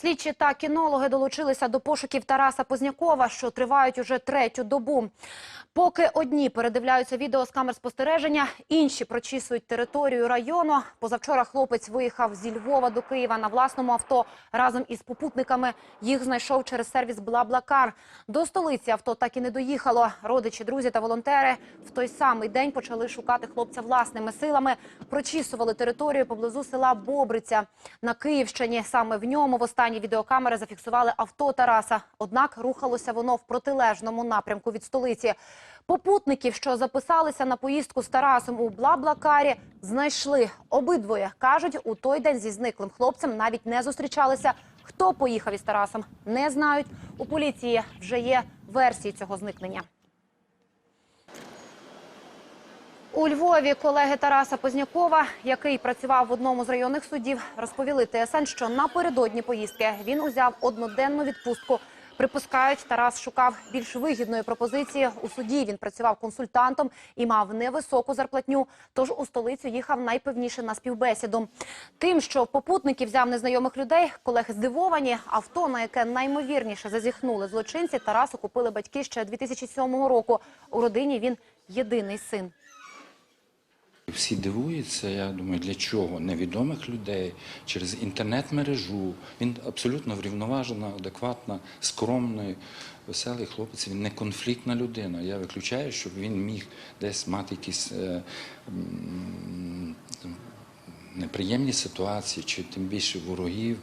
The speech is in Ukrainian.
Слідчі та кінологи долучилися до пошуків Тараса Познякова, що тривають уже третю добу. Поки одні передивляються відео з камер спостереження, інші прочісують територію району. Позавчора хлопець виїхав зі Львова до Києва на власному авто разом із попутниками. Їх знайшов через сервіс Блаблакар. До столиці авто так і не доїхало. Родичі, друзі та волонтери в той самий день почали шукати хлопця власними силами. Прочісували територію поблизу села Бобриця на Київщині. Саме в ньому в останні відеокамери зафіксували авто Тараса. Однак рухалося воно в протилежному напрямку від столиці. Попутників, що записалися на поїздку з Тарасом у Блаблакарі, знайшли. Обидвоє кажуть, у той день зі зниклим хлопцем навіть не зустрічалися. Хто поїхав із Тарасом, не знають. У поліції вже є версії цього зникнення. У Львові колеги Тараса Познякова, який працював в одному з районних судів, розповіли ТСН, що напередодні поїздки він узяв одноденну відпустку. Припускають, Тарас шукав більш вигідної пропозиції. У суді він працював консультантом і мав невисоку зарплатню. Тож у столицю їхав найпевніше на співбесіду. Тим, що попутники взяв незнайомих людей, колеги здивовані. Авто, на яке наймовірніше зазіхнули злочинці, Тарасу купили батьки ще 2007 року. У родині він єдиний син. Всі дивуються, я думаю, для чого невідомих людей через інтернет-мережу. Він абсолютно врівноважена, адекватна, скромний, веселий хлопець. Він не конфліктна людина. Я виключаю, щоб він міг десь мати якісь е, неприємні ситуації чи тим більше ворогів.